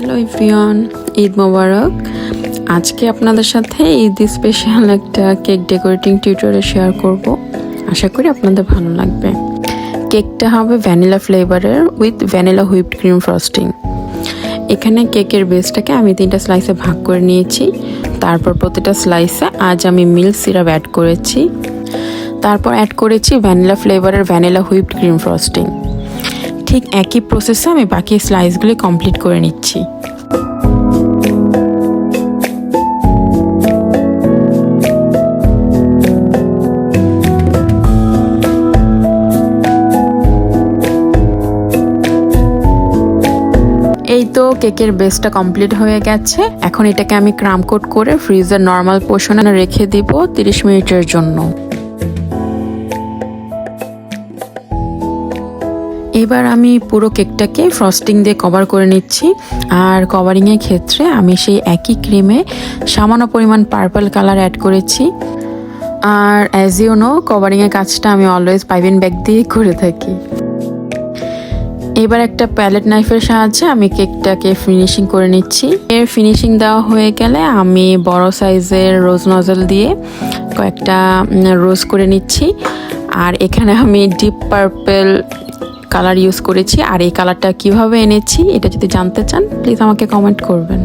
Hello everyone Eid মোবারক। আজকে আপনাদের সাথে ঈদ স্পেশাল একটা কেক ডেকোরেটিং টিউটোরিয়াল শেয়ার করব। আশা করি আপনাদের ভালো লাগবে। কেকটা হবে ভ্যানিলা ফ্লেভারের with vanilla whipped cream frosting এখানে কেকের বেসটাকে আমি তিনটা স্লাইসে ভাগ করে নিয়েছি। তারপর প্রতিটা স্লাইসে আজ আমি মিল্ক সিরাপ অ্যাড করেছি। তারপর অ্যাড করেছি ভ্যানিলা ফ্লেভারের ভ্যানিলা হুইপড ক্রিম ফ্রস্টিং ঠিক একই প্রসেসে আমি বাকি স্লাইসগুলি কমপ্লিট করে নিচ্ছি। এই তো কেকের বেসটা কমপ্লিট হয়ে গেছে। এখন এটাকে আমি ক্রাম কোট করে ফ্রিজের নর্মাল পোর্শনে রেখে দিব 30 মিনিটের জন্য। এবার আমি পুরো কেকটাকে ফ্রস্টিং দিয়ে কভার করে নিচ্ছি। আর কভারিংয়ের ক্ষেত্রে আমি সেই একই ক্রিমে সামান্য পরিমাণ পার্পল কালার অ্যাড করেছি। আর অ্যাজ ইউ নো কভারিংয়ের কাজটা আমি অলওয়েজ পাইপিং ব্যাগ দিয়ে করে থাকি। এবার একটা প্যালেট নাইফের সাহায্যে আমি কেকটাকে ফিনিশিং করে নিচ্ছি। এর ফিনিশিং দেওয়া হয়ে গেলে আমি বড় সাইজের রোজ নজল দিয়ে কয়েকটা রোজ করে নিচ্ছি। আর এখানে আমি ডিপ পার্পেল কালার ইউজ করেছি। আর এই কালারটা কীভাবে এনেছি, এটা যদি জানতে চান প্লিজ আমাকে কমেন্ট করবেন।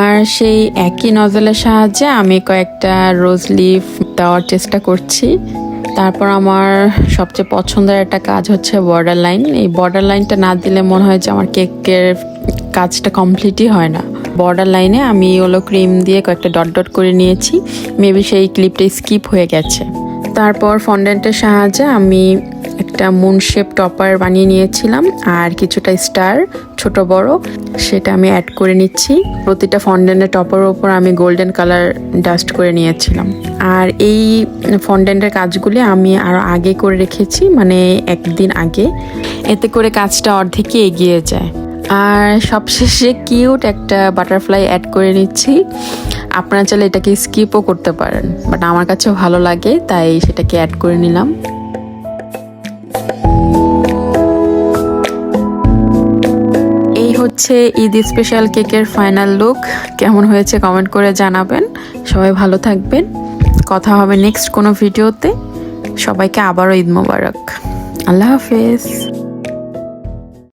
আর সেই একই নজলের সাহায্যে আমি কয়েকটা রোজ লিফ দেওয়ার চেষ্টা করছি। তারপর আমার সবচেয়ে পছন্দের একটা কাজ হচ্ছে বর্ডার লাইন এই বর্ডার লাইনটা না দিলে মনে হয় যে আমার কেকের কাজটা কমপ্লিটই হয় না। বর্ডার লাইনে আমি ওলো ক্রিম দিয়ে কয়েকটা ডট ডট করে নিয়েছি। মেবি সেই ক্লিপটা স্কিপ হয়ে গেছে। তারপর ফন্ডেন্টের সাহায্যে আমি একটা মুন শেপ টপার বানিয়ে নিয়েছিলাম আর কিছুটা স্টার, ছোট বড়, সেটা আমি অ্যাড করে নিচ্ছি। প্রতিটা ফন্ডেন্টের টপার ওপর আমি গোল্ডেন কালার ডাস্ট করে নিয়েছিলাম। আর এই ফন্ডেন্টের কাজগুলি আমি আরও আগে করে রেখেছি মানে একদিন আগে। এতে করে কাজটা অর্ধেকই এগিয়ে যায়। আর সবশেষে কিউট একটা বাটারফ্লাই অ্যাড করে নিচ্ছি। আপনারা চাইলে এটাকে স্কিপও করতে পারেন বাট আমার কাছে ভালো লাগে, তাই সেটাকে অ্যাড করে নিলাম। এই হচ্ছে ঈদ স্পেশাল কেকের ফাইনাল লুক কেমন হয়েছে কমেন্ট করে জানাবেন। সবাই ভালো থাকবেন। কথা হবে নেক্সট কোনো ভিডিওতে সবাইকে আবারও ঈদ মোবারক। আল্লাহ হাফেজ।